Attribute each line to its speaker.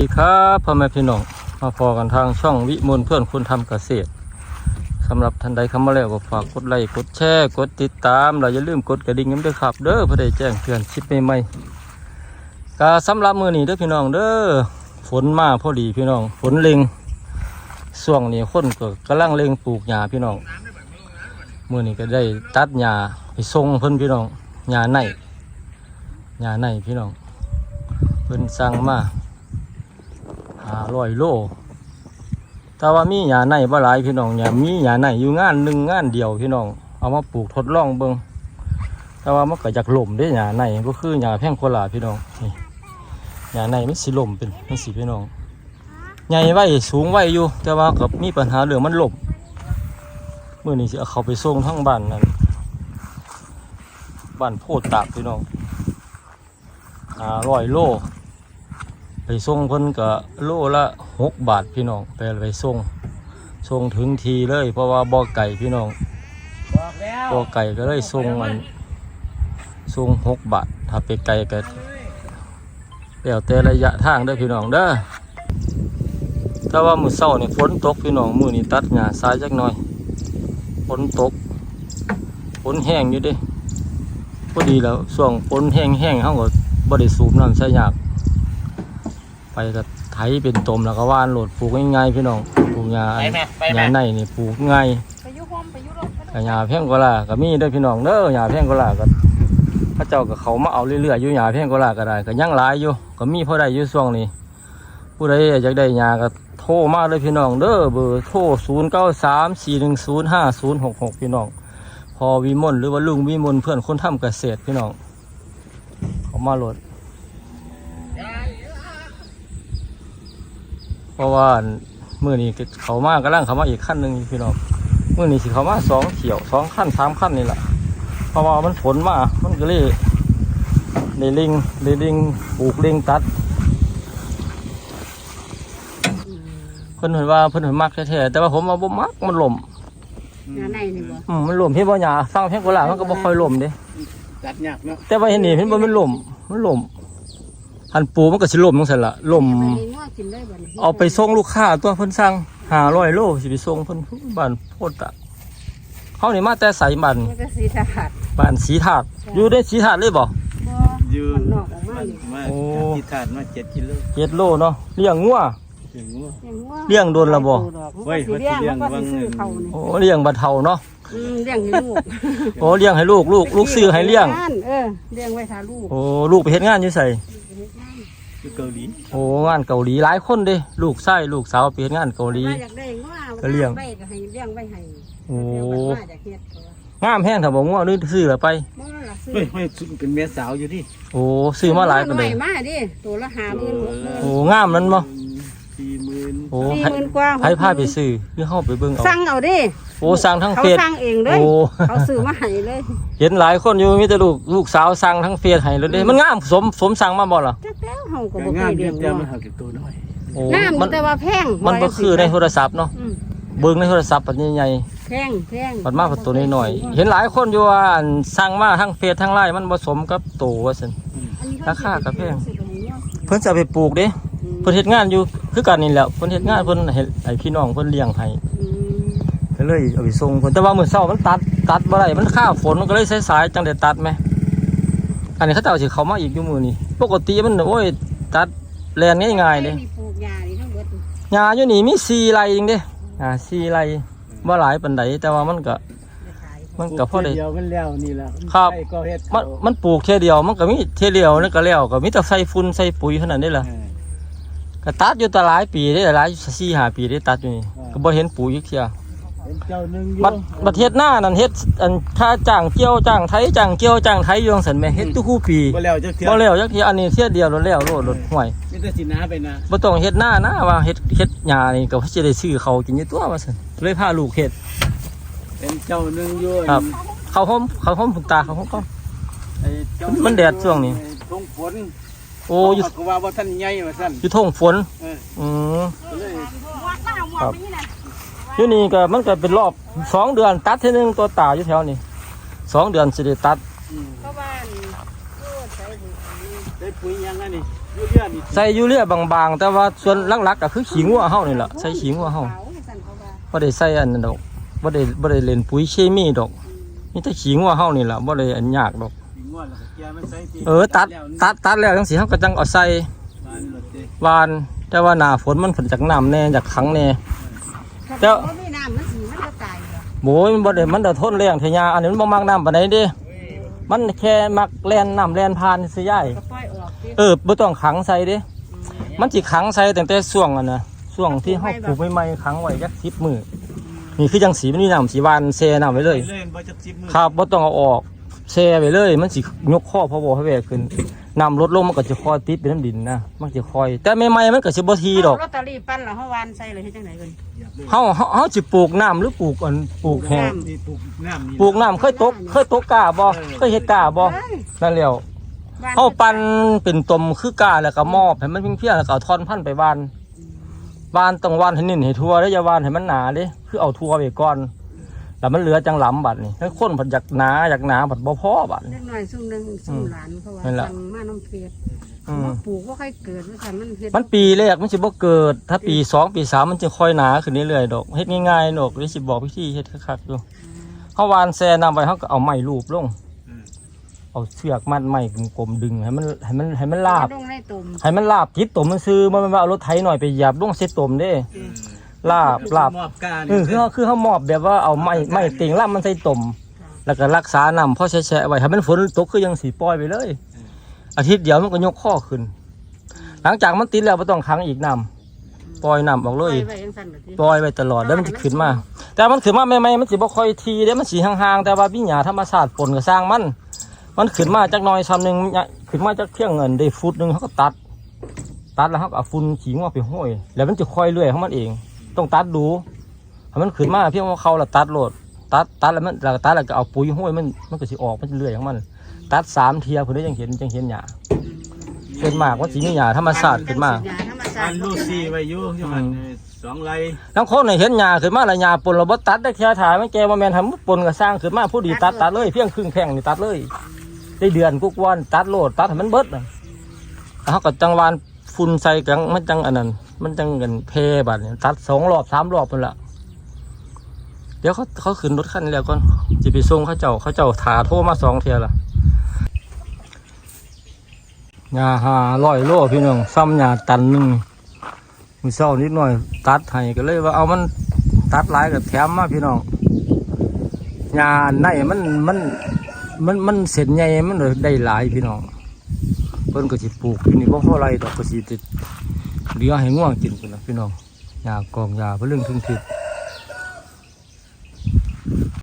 Speaker 1: สวัสดีครับพ่อแม่พี่น้องมาพอกันทางช่องวิมลเพื่อนคุณทำเกษตรสำหรับท่านใดเข้ามาแล้วก็ฝากกดไลค์กดแชร์กดติดตามเราอย่าลืมกดกระดิ่งกันด้วยครับ เด้อเพื่อได้แจ้งเตือนคลิปใหม่ๆก็สำหรับมือนี้เด้อพี่น้องเด้อฝนมาพอดีพี่น้องฝนเล็งช่วงนี้คนก็กำลังเล็งปลูกหญ้าพี่น้องมือนี้ก็ได้ตัดหญ้าไปส่งเพิ่นพี่น้องหญ้าในหญ้าในพี่น้องเพิ่นสั่งมา ร้อยโล แต่ว่ามีหญ้าในบ่หลายพี่น้องเนี่ยมีหญ้าในอยู่งานหนึ่งงานเดียวพี่น้อง เอามาปลูกทดลองเบิงแต่ว่ามันก็จากหล่มได้หญ้าในก็คือหญ้าแพงโคลาพี่น้องนี่หญ้าในมันสิหล่มเป็นมันสิพี่น้องใหญ่ไว้สูงไว้อยู่ แต่ว่ากับมีปัญหาเรื่องมันหล่มเมื่อนี้สิเอาเขาไปส่งทั้งบ้านนั่นบ้านโพดตากพี่น้องหาร้อยโล ส่งเพิ่นก็โลละหกบาทพี่น้องไปไปส่งส่งถึงทีเลยเพราะว่าบ่อไก่พี่น้อง
Speaker 2: บอกแล้ว
Speaker 1: บ่อไก่ก็เลยส่งมันส่งหกบาท ถ้าไปไกลก็แล้วแต่ระยะทางเด้อพี่น้องเด้อแต่ว่ามื้อเช้านี่ฝนตกพี่น้องมื้อนี้ตัดหญ้าสายจักหน่อยฝนตกฝนแห้งอยู่เด้พอดีแล้วช่วงฝนแห้งๆเฮาก็บ่ได้สูบน้ำใส่ยาก ไปก็ไถเป็นตมแล้วก็ว่านโหลดปลูกง่ายๆพี่น้องปลูกหญ้า
Speaker 2: ไปแม่ไป
Speaker 1: ห
Speaker 2: แม่
Speaker 1: ญ้าในนี่ปลูกง่าย
Speaker 3: ไปยุโฮมไปยุโรปไป
Speaker 1: กับหญ้าเพียงกว่าลาก็มีเด้อพี่น้องเด้อหญ้าเพียงกว่าลาก็พระเจ้าก็เขามาเอาเรื่อยๆอยู่หญ้าเพียงกว่าลาก็ได้ก็ยังหลายอยู่ก็มีพอได้อยู่ช่วงนี้ ผู้ใดอยากได้หญ้าก็โทรมาเลยพี่น้องเด้อเบอร์โทร0 9 3 4 1 0 5 0 6 6พี่น้อง พอวิมลหรือว่าลุงวิมลเพื่อนคนทำเกษตรพี่น้องเขามาโหลด ราะว่ามื่อนี้ก็เขามากำลังเขามาอีกขั้นหนึ่งพี่น้องมื่อนี้สิเขามาสองเที่ยวสองขั้นสามขั้นนี่แหละเพราะว่ามันฝนมามันก็เลยได้ลิงได้ลิงปลูกลิงตัด เพิ่นเห็นว่าเพิ่นเห็นมักแท้ๆแต่ว่าผมว่าบ่มักมันล่ม
Speaker 3: งานในนี่บ่
Speaker 1: อืมมันล่มพี่บ่หยาฟังเพลงกุหลาบมันก็บ่ค่อยล่มเด้
Speaker 2: จัดยากเนาะ
Speaker 1: แต่ว่าเห็นนี่เห็นบ่มันล่มมันล่ม หันปูมันก็สิล่มจังซั่นล่ะล่ม
Speaker 3: ไปนัวกินได้บ่นี่
Speaker 1: เอาไปส่งลูกค้าตัวเพิ่นสั่งหาร้อยโลสิไปส่งเพิ่นบ้านโพดตะเขานี่มาแต่ใสบ้าน
Speaker 3: มันก็สีสะอาด
Speaker 1: บ้านสีถาดอยู่ในสีถาดเลยบ่
Speaker 3: บ่
Speaker 2: อยู่
Speaker 3: มันนอกออกมา
Speaker 2: มัน
Speaker 3: นี่
Speaker 2: มา
Speaker 1: โอ้
Speaker 2: ที่ถาดมาเจ็ดกิโล
Speaker 1: เจ็ดโลเนาะเลี้ยงงัว
Speaker 2: ถึงว่า
Speaker 3: อย่างว่า
Speaker 1: เลี้ยงโดนละบ่
Speaker 2: เว้ย
Speaker 3: มันก็สิเลี้ยง
Speaker 2: ว่า
Speaker 3: มัน
Speaker 2: สิ
Speaker 3: ก็
Speaker 2: เลี้
Speaker 3: สิ
Speaker 2: ยง
Speaker 3: ซื้อเขานี่
Speaker 1: โอ้เลี้ยงบัดเฒ่าเนาะ
Speaker 3: อืมเลี้ยงให้ลูก
Speaker 1: โอ้เลี้ยงให้ลูกลูกลูกซื้อให้เลี้ยง
Speaker 3: เออเลี้ยงไว้ทาลูก
Speaker 1: โอ้ลูกไปเฮ็ดงานอยู่ไส
Speaker 2: อยู่เกาหลี
Speaker 1: โอ้งานเกาหลีหลายคนเด้ลูกชายลูกสาวไปเฮ็ดงานเกาหลี
Speaker 3: ว่าอยากได้งัว
Speaker 1: ก็เลี้ยง
Speaker 3: ไว้ก็ให้เลี้ยงไว้ให้
Speaker 1: โอ้
Speaker 3: เลี้ยงไว้ว่าอยากเฮ็ดเขาว่างา
Speaker 1: มแฮงถ้าบ่งัวนึกซื้อแล้วไป
Speaker 3: บ่ล่ะซื้อ
Speaker 2: เฮ้ยเฮ้ยเป็นเมียสาวอยู่ดิ
Speaker 1: โอ้ซื้อมาหลายปานใด
Speaker 3: น้อมาดิตัวละ50,000
Speaker 1: โอ้งามนั่นบ่
Speaker 2: สี่หมื่น
Speaker 1: โอ้
Speaker 3: 60,000
Speaker 1: ให้
Speaker 3: 40,000กว่า
Speaker 1: ให้พาไปซื้อคือเฮาไปเบิ่งเอา
Speaker 3: สั่งเอาดิ
Speaker 1: โอ้สั่งทั้ง
Speaker 3: เขา
Speaker 1: เฟซ
Speaker 3: สั่งเองเลย
Speaker 1: โอ้
Speaker 3: เขาซื้อมาให้เลย
Speaker 1: เห็นหลายคนอยู่มีแต่ลูกลูกสาวสั่งทั้งเฟซให้เลยเด้มันงามสมสมสั่งมาบ่ล่ะ
Speaker 3: จักแล้วเฮาก็
Speaker 2: ก็
Speaker 3: บ่เค
Speaker 2: งาม
Speaker 3: ย
Speaker 2: เดี
Speaker 3: เลี้
Speaker 2: ย
Speaker 3: ยวง
Speaker 2: แต่
Speaker 3: งัว
Speaker 2: มันหักกับตัวน้อย
Speaker 1: โอ้
Speaker 3: น้ำ
Speaker 1: มั
Speaker 3: มันนแต่ว่าแพง
Speaker 1: มันบ่คือในโทรศัพท์เนาะ
Speaker 3: อืม
Speaker 1: เบิ่งในโทรศัพท์ปัดใหญ่
Speaker 3: แพงแพง
Speaker 1: ๆปัดมาปัดตัวน้อยๆเห็นหลายคนอยู่ว่าอันสั่งมาทั้งเฟซทั้งไลน์มันบ่สมกับโตว่าซั่น
Speaker 3: อันนี้เข
Speaker 1: ราคาก็แพง
Speaker 3: สิบให้เนาะ
Speaker 1: เพิ่นจะเอาไปปลูกเด้เพิ่นเฮ็ดงานอยู่คือกันนี่แหละเพิ่นเฮ็ดงานเพิ่นให้ให้พี่น้องเพิ่นเลี้ยงให้
Speaker 3: อืม
Speaker 1: ก็เลยเอาไปส่งเพิ่นแต่ว่ามื้อเช้ามันตัดตัดบ่ได้มันข้าฝนมันก็เลยสายๆจังได้ตัดแหมอันนี้เขาเจ้าสิเข้ามาอีกอยู่มื้อนี้ปกติมันโอ้ยตัดแลนง่ายๆเด้
Speaker 3: มีปลูกยานี่ทั้งเบิด
Speaker 1: หญ้าอยู่นี่มีสี่ไร่เองเด้อ่าสี่ไร่บ่หลายปานใดแต่ว่ามันก็
Speaker 3: จะขาย
Speaker 1: มันก็พอได้
Speaker 2: เดียวมันแล้วนี่ละ
Speaker 1: ครับ
Speaker 2: ใช่ก็เฮ็ด
Speaker 1: มันมันปลูกแค่เดียวมันก็มีเท่ยเดียวนั่นก็แล้วก็มีแต่ใส่ฝุ่นใส่ปุ๋ยเท่านั้นเด้ล่ะ
Speaker 2: เออ
Speaker 1: ก็ตัดอยู่แตหลายปีได้หลายสี่ห้าปีได้ตัดอยู่นี่ก็บ่เห็นปุ๋ยอีกเที่ย
Speaker 2: เป็นเจ้าหนึ่งอยู่
Speaker 1: บัดประเทศหน้านั่นเฮ็ดอันค่าจ้างเกี่ยวจ้างไทยจ้างเกี่ยวจ้างไทยอยู่จังซั่นแหม่เฮ็ดทุกคู่ปี
Speaker 2: บ่แล้วจักเทื่อ
Speaker 1: บ่แล้วจักเที่ยอันนี้เที่ยเดียวแล้วแล้วโลดรถห่วย
Speaker 2: มีแต่สินาไปนะ
Speaker 1: บ่ต้องเฮ็ดหน้านะว่าเฮ็ดเฮ็ดหญ้านี่ก็สิได้ซื้อเขาวกินอยู่ตัวว่าซั่นเลยพาลูกเฮ็ด
Speaker 2: เป็นเจ้าหนึ่งอยู่
Speaker 1: ครับ เขาวหอมเขาวหอมผูกตาเขาวหอมก็
Speaker 2: ไอ้เจ้า
Speaker 1: มันแดดช่วงนี้
Speaker 2: ไอ้ทงฝน
Speaker 1: โอ้อยู่
Speaker 2: เขาก็ว่าว่าท่านใหญ่ว่าซั่น
Speaker 1: อยู่ท้องฝน
Speaker 2: เออ
Speaker 1: อืม
Speaker 2: ก็เลย
Speaker 3: วัดมาหมดนี่น่ะ
Speaker 1: อยู่นี่ก็มันก็เป็นรอบสองเดือนตัดเทีนึงตัวตาอยู่แถวนี้สองเดือนสิได้ตัด
Speaker 2: อืม
Speaker 3: ก็บ้านโอ้ใส่บุญ
Speaker 2: ได้ปุ๋ยยังไงนี่ยูเรียนี่
Speaker 1: ใส่ยูเรียบางๆ แต่ว่าส่วนหลักๆก็คือขี้งัวเฮานี่แหละใส่ขี้งัวเฮา
Speaker 3: ขาวสั่นเขาว่า
Speaker 1: บ่ได้ใส่อันนั้นดอกบ่ได้บ่ได้เล่นปุ๋ยเคมีดอกมีแต่ขี้งัวเฮานี่ล่ะบ่ได้อันยากดอก
Speaker 2: สิงวดแล้วก็เกียร์มันใส่ที่
Speaker 1: เออตัดตัดตัดแล้วจังสิเฮาก็จังเอาใส่
Speaker 2: บ้านรถเด้
Speaker 1: วานแต่ว่าหน้าฝนมันฝนจากน้ำแน่จากขังแน่
Speaker 3: ถ้า บ่มีน้ำมันสิมันก็ตายเหรอ
Speaker 1: โบยมันบ่ได้มันได้ทนแรงเทยาอันนี้มันบ่มักน้ำปานใดเด้ มันแค่มักแล่นน้ำแล่นผ่านซื่อยาย
Speaker 3: ก็ปล่อยออกสิ
Speaker 1: เออบ่ต้องขังใส่เด้ มันสิขังใส่ตั้งแต่ช่วงอันน่ะช่วงที่เฮาปลูกใหม่ๆขังไว้จัก10มื้อนี่คือจังสีมันมีน้ำสีวานแช่น้ำไว้เลย
Speaker 2: เล่นบ่จัก10มื้อ
Speaker 1: ครับบ่ต้องเอาออกแช่ไว้เลย มันสิยกข้อพอบ่ให้แวกขึ้น น้ำลดลงมันก็จะคอยติดเป็นน้ำดินนะมันจะคอย แต่ใหม่ๆมันก็สิบ่ทีดอก
Speaker 3: เาลอตเตอรี่ปั้นแล้วเฮาวานใส่เลยเฮ็ดจังได๋เพิ่น
Speaker 2: เหยียบเลย
Speaker 1: เฮาเฮาเฮาสิปลูกน้ำหรือปลูกอันปลูกแห้ง
Speaker 2: นี่ปลูกน้ำนี่
Speaker 1: ปลูกน้ำเคยตกเคยตกกาบ่เคยเฮ็ดกาบ่
Speaker 3: เอ้ย
Speaker 1: นั่นแหล้ว
Speaker 3: บ้
Speaker 1: เฮาปั่นเป็นตมคือกาแล้วก็มอบให้มันเพียงๆแล้วก็เอาท่อนพันธุ์ไปวานวานต้องวานให้นิ่นให้ทั่วแล้วอย่าวานให้มันหนาเด้คือเอาทั่วไปก่อน แล้วมันเหลือจังหลํบัดนี่ให้คนผัดอยากหนาอยากหนาบัดบ่พอบัด
Speaker 3: เล็กน้อยซุ่มหนึงซุ่มหลานเพราะว่า
Speaker 1: นั่นล่ะ
Speaker 3: สั่งมาน้ำเพชร
Speaker 1: อืม
Speaker 3: ว่าปลูกบ่ค่อยเกิดว่าซั่นมันเฮ็ด
Speaker 1: มันปีแรกมันสิบ่เกิด ถ้าปีสองปีสามมันจะค่อยหนาขึ้นเรื่อยๆดอกเฮ็ดง่ายๆดอกเดี๋ยวสิบอกวิธีเฮ็ดคักๆอยู่เฮาวานแซ่น้ำไว้เฮาก็เอาไม้ลูบลงเอาเชือกมัดไม้กลมๆดึงให้มันให้มันให้มันลาบ
Speaker 3: ลงในตุ่ม
Speaker 1: ให้มันลาบจิตตมมันซื้อมันว่าเอารถไถหน่อยไปเหยียบลงเสร็จตมเด้ ลาบลาบ
Speaker 2: มอบกา
Speaker 1: เออคือเขาคือเขามอบแบบว่าเอาไม้ไม้ติ่งล่ามมันใส่ตมแล้วก็รักษาน้ำพ่อแฉะๆไว้ให้มันฝนตกคือยังสีปล่อยไปเลย อาทิตย์เดียวมันก็ยกข้อขึ้น หลังจากมันติดแล้วไม่ต้องขังอีกน้ำปล่อยน้ำออก
Speaker 3: ป
Speaker 1: เล
Speaker 3: ล่อย
Speaker 1: ย
Speaker 3: ไว้จังซั่นบัดนี้
Speaker 1: ปล่อยไว้ตลอดแล้วมันจะขึ้นมา แต่มันขึ้นมาใหม่ๆมันสิบ่ค่อยทีเด้มันสีห่างๆแต่ว่าวิญญาธรรมชาติปนก็สร้างมัน มันขึ้นมาจากหน้อยซ้ำหนึ่งเนี่ยขึ้นมาจากเที่ยงเงินได้ฟุตหนึ่งเขาก็ตัด ตัดแล้วเขาก็เอาฝุ่นขี้งอกไปห้อยแล้วมันจะค่อยเลื่อยของมันเอง ต้องตัดดูให้มันขึ้นมาเพียงว่าเขาละตัดโหลดตัดตัดแล้วมันแล้วก็ตัดแล้วก็เอาปุ๋ยห้อยมันมันก็สิออกมันจะเลื่อยของมัน ตัดสามเทียเพื่อได้ยังเห็นยังเห็นหญ้าเป็นมากว่าสีมีหญ้าธรรมชาติขึ้นมา
Speaker 3: หญ้ธรรมชา
Speaker 2: อั
Speaker 3: ติ
Speaker 2: นลูซี่ไว้อยู่อยู่หั่นสองไร
Speaker 1: ทั้งคนเนี่ยเห็นหญ้าขึ้นมาแล้วหญ้าปนเราบ่ตัดได้แค่ถ่ายมันแกว่าแมนทำปนก็สร้างขึ้นมาผู้ดีตัดตัดเลย เพียงครึ่งแข้งนี่ตัดเลย ได้เดือนกุกวันตัดโหลดตัดให้มันเบิดน่ะแล้วเขาก็จังหวานฝุ่นใส่กังมันจังอันนั้น มันจังกันเพบัดเนี่ยตัดสองรอบสามรอบนั่นละเดี๋ยวเขาเขาขึ้นรถคันนี้แล้วก่อนจะไปส่งเขาเจ้าเขาเจ้าถาโทรมาสองเทียละหญ้าหาร้อยโลพี่น้องซ้ำหญ้าตันหนึ่งมือเศร้านิดหน่อย ตัดให้ก็เลยว่าเอามันตัดหลายกับแถมมาพี่น้องหญ้าในมันมันมันมันเสร็จใหญ่มันเลยได้หลายพี่น้องเพิ่นก็สิปลูกอยู่นี่บ่พอไรดอกก็สิติด เหลือให้ง่วงกินพุ่นน่ะพี่น้องยากองยาเพื่อเรื่องทึงทึก